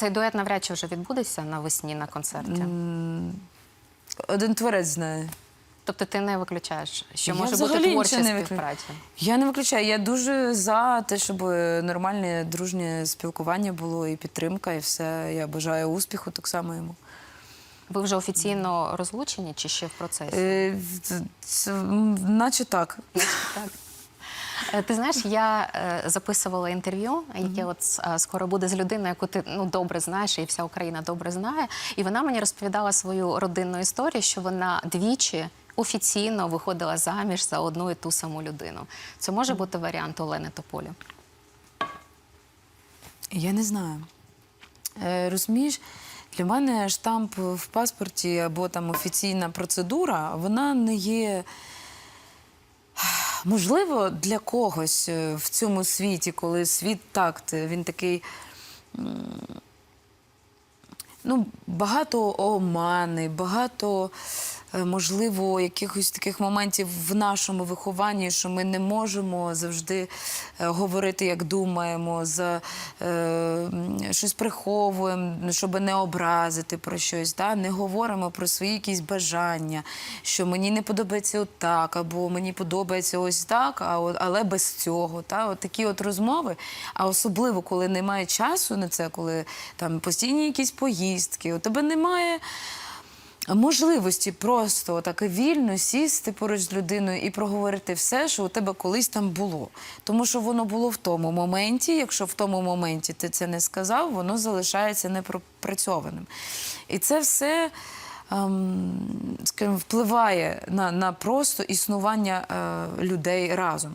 Цей дует навряд чи вже відбудеться навесні на концерті. Один творець знає. Тобто ти не виключаєш, що Я може бути взагалі творча нічого не співпраця. Я не виключаю. Я дуже за те, щоб нормальне дружнє спілкування було і підтримка, і все. Я бажаю успіху так само йому. Ви вже офіційно розлучені чи ще в процесі? Е, це- це, м, наче так. Так. Е, Ти знаєш, я е, записувала інтерв'ю, яке от е, скоро буде з людиною, яку ти ну добре знаєш, і вся Україна добре знає. І вона мені розповідала свою родинну історію, що вона двічі офіційно виходила заміж за одну і ту саму людину. Це може бути варіант Олени Тополі. Я не знаю. Е, розумієш, для мене штамп в паспорті або там офіційна процедура, вона не є. Можливо, для когось е, в цьому світі, коли світ так, він такий. Ну, багато омани, багато, е, можливо, якихось таких моментів в нашому вихованні, що ми не можемо завжди е, говорити, як думаємо, за, е, щось приховуємо, щоб не образити про щось, да? не говоримо про свої якісь бажання, що мені не подобається отак, або мені подобається ось так, а але без цього. Та? От такі от розмови. А особливо, коли немає часу на це, коли там постійні якісь поїздки, у тебе немає можливості просто так вільно сісти поруч з людиною і проговорити все, що у тебе колись там було. Тому що воно було в тому моменті. Якщо в тому моменті ти це не сказав, воно залишається непропрацьованим. І це все. ем, скажімо, впливає на, на просто існування е, людей разом.